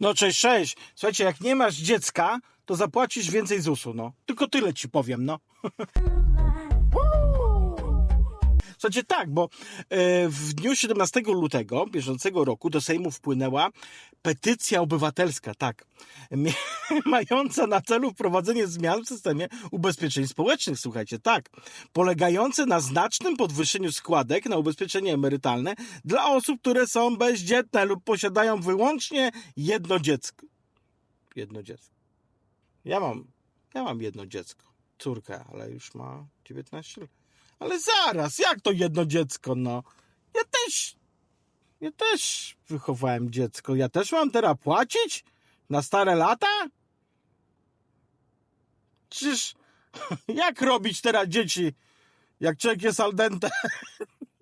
No cześć, cześć. Słuchajcie, jak nie masz dziecka, to zapłacisz więcej ZUS-u, no. Tylko tyle ci powiem, no. Słuchajcie, tak, bo e, w dniu 17 lutego bieżącego roku do Sejmu wpłynęła petycja obywatelska, tak, mająca na celu wprowadzenie zmian w systemie ubezpieczeń społecznych, słuchajcie, tak, polegające na znacznym podwyższeniu składek na ubezpieczenie emerytalne dla osób, które są bezdzietne lub posiadają wyłącznie jedno dziecko. Jedno dziecko. Ja mam, ja mam jedno dziecko, córkę, ale już ma 19 lat. Ale zaraz, jak to jedno dziecko, no? Ja też, ja też wychowałem dziecko. Ja też mam teraz płacić? Na stare lata? Czyż, jak robić teraz dzieci, jak człowiek jest al dente?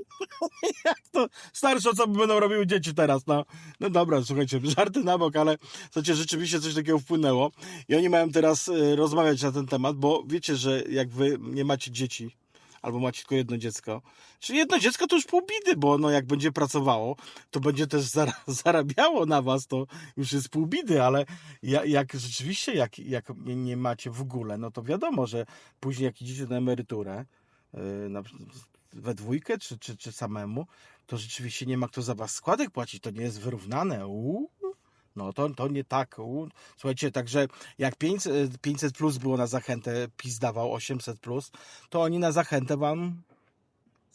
jak to starsze co będą robiły dzieci teraz, no. No dobra, słuchajcie, żarty na bok, ale słuchajcie, rzeczywiście coś takiego wpłynęło i oni mają teraz y, rozmawiać na ten temat, bo wiecie, że jak wy nie macie dzieci, albo macie tylko jedno dziecko, czyli jedno dziecko to już pół bidy, bo ono jak będzie pracowało, to będzie też zara- zarabiało na was, to już jest pół bidy, ale ja, jak rzeczywiście, jak, jak nie, nie macie w ogóle, no to wiadomo, że później jak idziecie na emeryturę, yy, na, we dwójkę czy, czy, czy samemu, to rzeczywiście nie ma kto za was składek płacić, to nie jest wyrównane. Uuu. No to, to nie tak. Słuchajcie, także jak 500, 500 plus było na zachętę, PiS dawał 800 plus, to oni na zachętę wam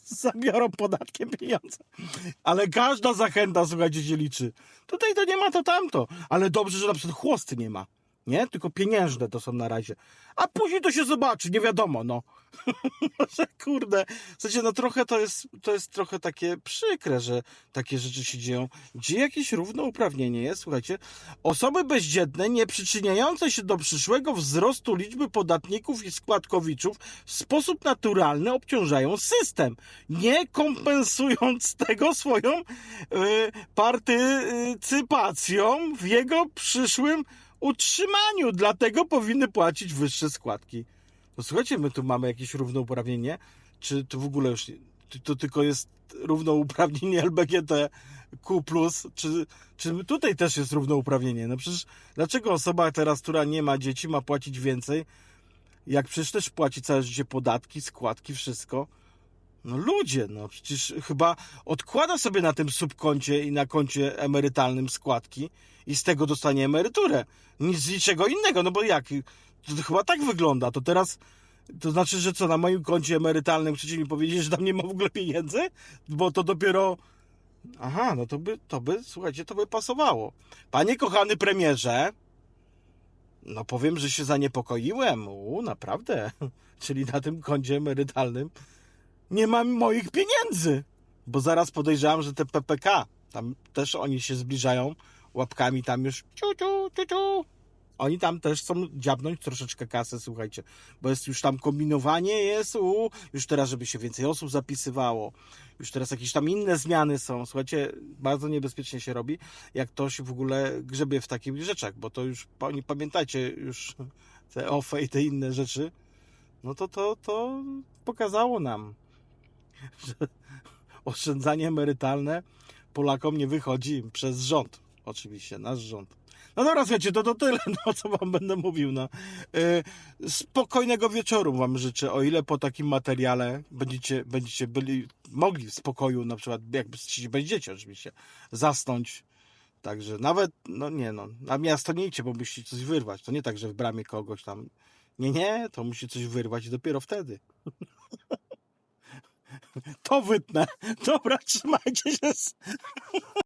zabiorą podatkiem pieniądze. Ale każda zachęta, słuchajcie, się liczy. Tutaj to nie ma to tamto. Ale dobrze, że na przykład chłosty nie ma. Nie? Tylko pieniężne to są na razie. A później to się zobaczy, nie wiadomo, no. że kurde, w no trochę to jest, to jest trochę takie przykre, że takie rzeczy się dzieją. Gdzie jakieś równouprawnienie jest, słuchajcie, osoby bezdzietne nie przyczyniające się do przyszłego wzrostu liczby podatników i składkowiczów w sposób naturalny obciążają system, nie kompensując tego swoją y, partycypacją w jego przyszłym utrzymaniu. Dlatego powinny płacić wyższe składki. No słuchajcie, my tu mamy jakieś równouprawnienie, czy to w ogóle już to, to tylko jest równouprawnienie LBGTQ+, czy, czy tutaj też jest równouprawnienie? No przecież dlaczego osoba teraz, która nie ma dzieci, ma płacić więcej, jak przecież też płaci całe życie podatki, składki, wszystko? No ludzie, no przecież chyba odkłada sobie na tym subkoncie i na koncie emerytalnym składki i z tego dostanie emeryturę. Nic z niczego innego, no bo jak? To, to chyba tak wygląda. To teraz, to znaczy, że co, na moim koncie emerytalnym chcecie mi powiedzieć, że tam nie ma w ogóle pieniędzy? Bo to dopiero... Aha, no to by, to by, słuchajcie, to by pasowało. Panie kochany premierze, no powiem, że się zaniepokoiłem. U, naprawdę. Czyli na tym koncie emerytalnym nie mam moich pieniędzy. Bo zaraz podejrzewam, że te PPK, tam też oni się zbliżają łapkami tam już ciu, ciu, ciu, ciu. Oni tam też chcą dziabnąć troszeczkę kasę, słuchajcie, bo jest już tam kombinowanie jest, u, już teraz, żeby się więcej osób zapisywało, już teraz jakieś tam inne zmiany są, słuchajcie, bardzo niebezpiecznie się robi, jak ktoś w ogóle grzebie w takich rzeczach, bo to już, oni pamiętajcie już te OFE i te inne rzeczy, no to to, to pokazało nam, że oszczędzanie emerytalne Polakom nie wychodzi przez rząd. Oczywiście, nasz rząd. No dobra, słuchajcie, to to tyle, no co wam będę mówił, no. Yy, spokojnego wieczoru wam życzę, o ile po takim materiale będziecie, będziecie byli, mogli w spokoju, na przykład, jak będziecie oczywiście, zasnąć. Także nawet, no nie no, na miasto nie idźcie, bo musicie coś wyrwać. To nie tak, że w bramie kogoś tam, nie, nie, to musi coś wyrwać i dopiero wtedy. To wytnę. Dobra, trzymajcie się.